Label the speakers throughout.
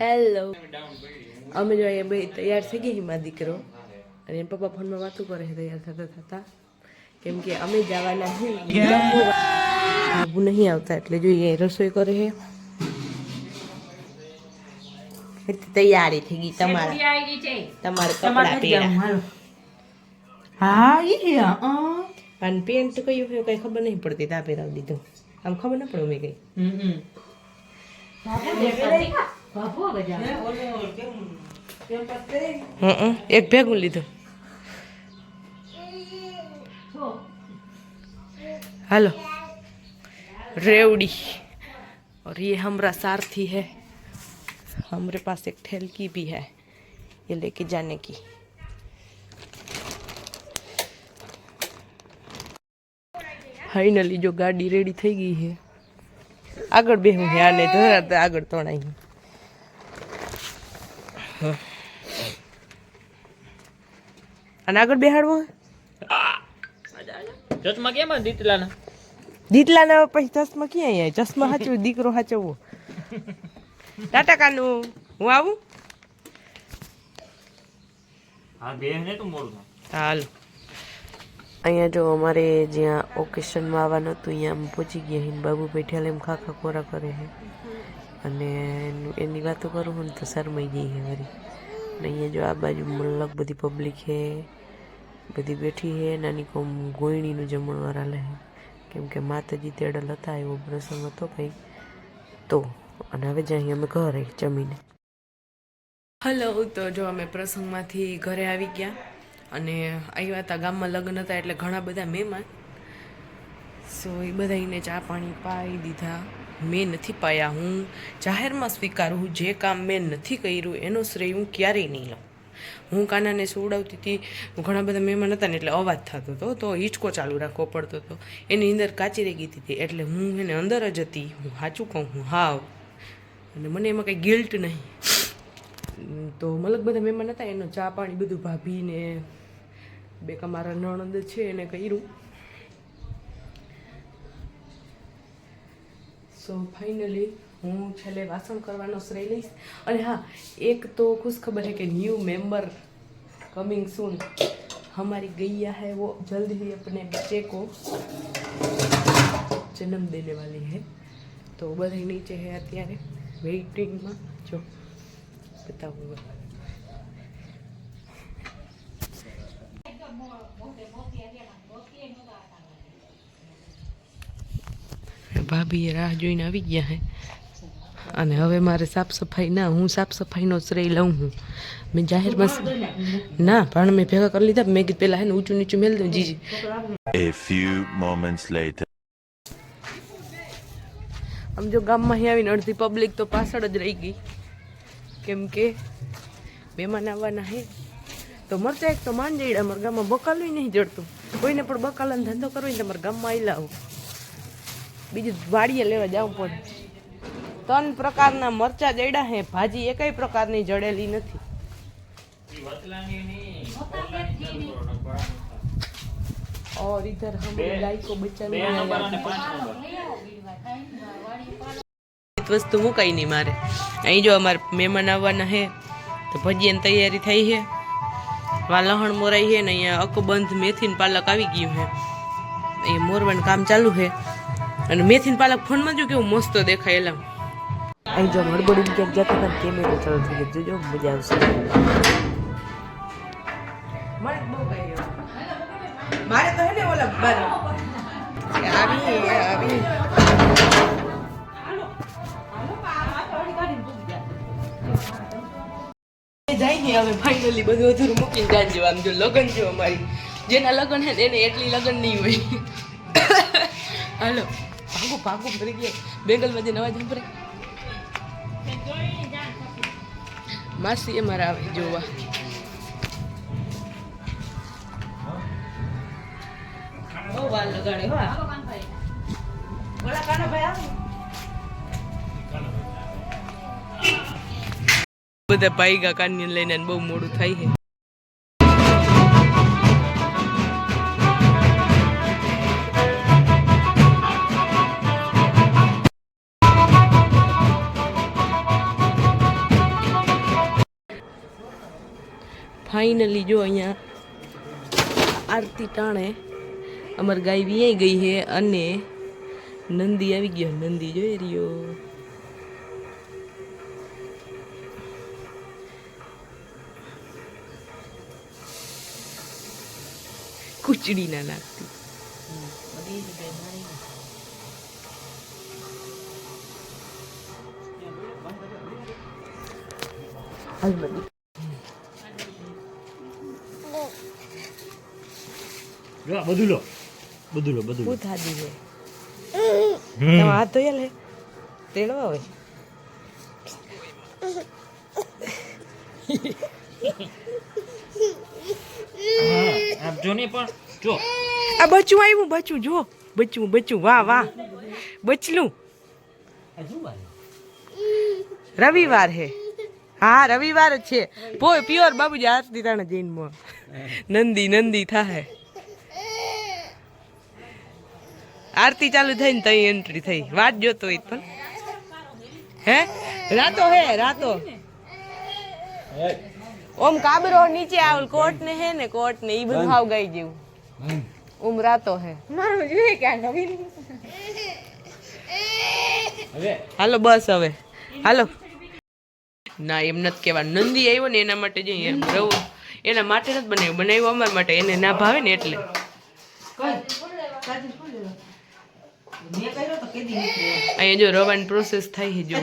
Speaker 1: Hello અમે જો અહીંયા બે તૈયાર થઈ ગઈ હિમા દીકરો. અને પપ્પા ફોનમાં વાતું કરે છે તૈયાર થતા થતા. કેમ કે અમે જવાના છીએ. આબુ નહીં આવતા એટલે જોઈએ રસોઈ કરે છે. તૈયારી થઈ ગઈ તમારા. તમારે કપડા પહેરા.
Speaker 2: હા એ
Speaker 1: અને પેન્ટ કયું કઈ ખબર નહીં પડતી તા પહેરાવી દીધું. આમ ખબર ના પડે મેં કઈ એક ભેગું લીધું हेलो रेवड़ी और ये हमारा सारथी है हमारे पास एक ठेलकी भी है ये लेके जाने की ફાઇનલી જો ગાડી રેડી થઈ ગઈ છે આગળ બેહું છે આને ધરાતા આગળ તણાઈ અને આગળ બેહાડવો?
Speaker 3: ચશ્મા કેમ દીતલાના?
Speaker 1: દીતલાના પછી ચશ્મા ક્યાં અહીંયા ચશ્મા હાચવું દીકરો હાચવવો ટાટા કાનું હું આવું?
Speaker 3: હા બે ને તો મોડું
Speaker 1: હાલો. અહીંયા જો અમારે જ્યાં ઓકેશનમાં આવવાનું હતું, અહીંયા અમે પહોંચી ગયા હિન બાબુ બેઠેલા એમ ખાખા ખોરા કરે છે. અને એની વાતો કરું હું તો શરમાઈ ગઈ છે વળી. અને અહીંયા જો આ બાજુ મલક બધી પબ્લિક છે, બધી બેઠી છે, નાની કોમ ગોયણીનું જમણવાર હાલે છે. કેમ કે માતાજી તેડલ હતા, એવો પ્રસંગ હતો કંઈ તો, અને હવે જાય અમે ઘરે જમીને. હલો તો જો અમે પ્રસંગમાંથી ઘરે આવી ગયા. અને આવ્યા હતા, ગામમાં લગ્ન હતા એટલે ઘણા બધા મહેમાન. સો એ બધાને ચા પાણી પાઈ દીધા. મેં નથી પાયા, હું જાહેરમાં સ્વીકારું જે કામ મેં નથી કર્યું, એનો શ્રેય હું ક્યારેય નહીં લઉં. હું કાનાને સુવડાવતી હતી, ઘણા બધા મહેમાન હતા ને એટલે અવાજ થતો હતો, તો હિંચકો ચાલુ રાખવો પડતો હતો. એની અંદર કાચી રહી ગઈ હતી એટલે હું એને અંદર જ હતી. હું સાચું કહું, હું હાવ. અને મને એમાં કંઈ ગિલ્ટ નહીં. તો મલક બધા મહેમાન હતા, એનો ચા પાણી બધું ભાભીને બે અમારા નણંદ છે એને કર્યું સો ફાઇનલી હું છેલ્લે વાસણ કરવાનો શ્રેય લઈશ અને હા એક તો ખુશ ખબર है कि न्यू मेंबर कमिंग सून हमारी गैया है वो जल्द ही अपने बच्चे को जन्म देने वाली है તો બધા નીચે है અત્યારે વેઇટિંગમાં જો બતાવું ભાભીએ રાહ જોઈને આવી ગયા હે. અને હવે મારે સાફ સફાઈ ના હું સાફ સફાઈનો શ્રેય લઉં હું. મેં જાહેરમાં ના પણ મેં ભેગા કરી લીધા મેં કીધું પહેલાં હે ને ઊંચું નીચું મેલ દઉં જીજી.
Speaker 4: A few moments later.
Speaker 1: આમ જો ગામમાં અહીં આવીને અડધી પબ્લિક તો પાછળ જ રહી ગઈ. કેમ કે મહેમાન આવવાના હે. તો મરચા એક તો માંડેડ અમારા ગામમાં બકાલું નહીં જડતું કોઈને પણ બકાલાનો ધંધો કરવો હોય ને તમારા ગામમાં આવી લાવો બીજું વાડીએ લેવા જવું પડે ત્રણ પ્રકારના મરચા જડ્યા હે ભાજી એકેય પ્રકારની જડેલી નથી और इधर हम गाय को बचाने
Speaker 3: બે
Speaker 1: आए
Speaker 3: નંબર
Speaker 1: हैं।
Speaker 3: અને પાંચ નંબર
Speaker 1: વસ્તુ મુકાઈ નહીં મારે અહીં જો અમારે મહેમાન આવવાના છે તો ભજીયાની તૈયારી થઈ છે વા લહણ મોરાઈ છે ને અહીંયા અકબંધ મેથીન પાલક આવી ગયું છે એ મોરવાનું કામ ચાલુ છે અને મેથીન પાલક ફોનમાં જો કેવું મસ્ત દેખાય એલા અહીં જો હડબડી ક્યાંક જતા હતા કેમેરો ચાલુ થઈ ગયો. જોજો, મજા આવશે. મારે તો હે ને ઓલા બાર આવી આવી. જાય ને હવે ફાઇનલી બધું અધૂરું મૂકીને જાજો આમ જો લગ્ન છે અમારી. જેના લગ્ન છે ને એને એટલી લગ્ન નહીં હોય. હાલો ભાગો ભાગો ભરી ગયા. બેંગલમાં જે નવા જંપરે માસી અમારા આવે જોવા. બહુ વાર લગાડે હો. ભાઈ આવે. બધા ભાઈગા કાનની લઈને બહુ મોડું થાય છે. ફાઈનલી જો અહીંયા આરતી ટાણે અમારી ગાય વિયાઈ ગઈ છે અને નંદી આવી ગયો. નંદી જોઈ રહ્યો. કુચડી ના નાખતી હાલ બધી
Speaker 3: જો આ બધું લો બધું લો બધું લો
Speaker 1: હું થાદી છે તમે હાથ ધોયા લે તેડવા હોય
Speaker 3: હા, આમ જો ને પણ જો.
Speaker 1: આ બચ્ચું આવ્યું બચ્ચું જો. બચ્ચું બચ્ચું વાહ વાહ. બચલું. રવિવાર હે. હા રવિવાર જ છે. પોય પ્યોર બાબુજી આરતી તાણે જૈનમાં. નંદી નંદી થાય આરતી ચાલુ થઈ ને તઈ એન્ટ્રી થઈ. વાત જોતો હોય પણ. હે? રાતો હે રાતો. ઓમ કાબરો નીચે આવલ કોટ ને હે ને કોટ ને ઈ બધું હાવ ગઈ જેવું. ઉમરા રાતો હે.
Speaker 3: હવે.
Speaker 1: હાલો બસ હવે. હાલો. ના એમ નથી કહેવા નંદી આવ્યો ને એના માટે જઈએ એમ રવો એના માટે નથી બનાવ્યું. બનાવ્યું અમારા માટે. એને ના ભાવે ને એટલે.
Speaker 2: તો
Speaker 1: અહીંયા જો રવાની પ્રોસેસ થાય છે જો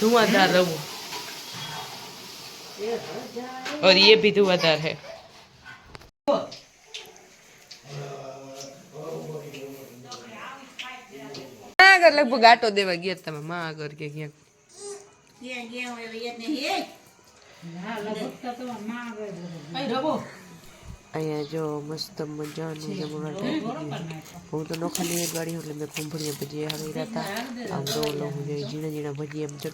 Speaker 1: धुआंधार रवो और ये भी धुआंधार है આગળ લગભગ આટો દેવા ગયા તમે માં આગળ કે ક્યાંક
Speaker 2: કઈ રવો
Speaker 1: અહીંયા જો મસ્ત મજાનું ગયું. હું તો નોખા લઈ ગાડી એટલે મેં કુંભળીયા ભજીયા હળી હતા. આમ રોલો હું ઝીણા ઝીણા ભજીયા એમ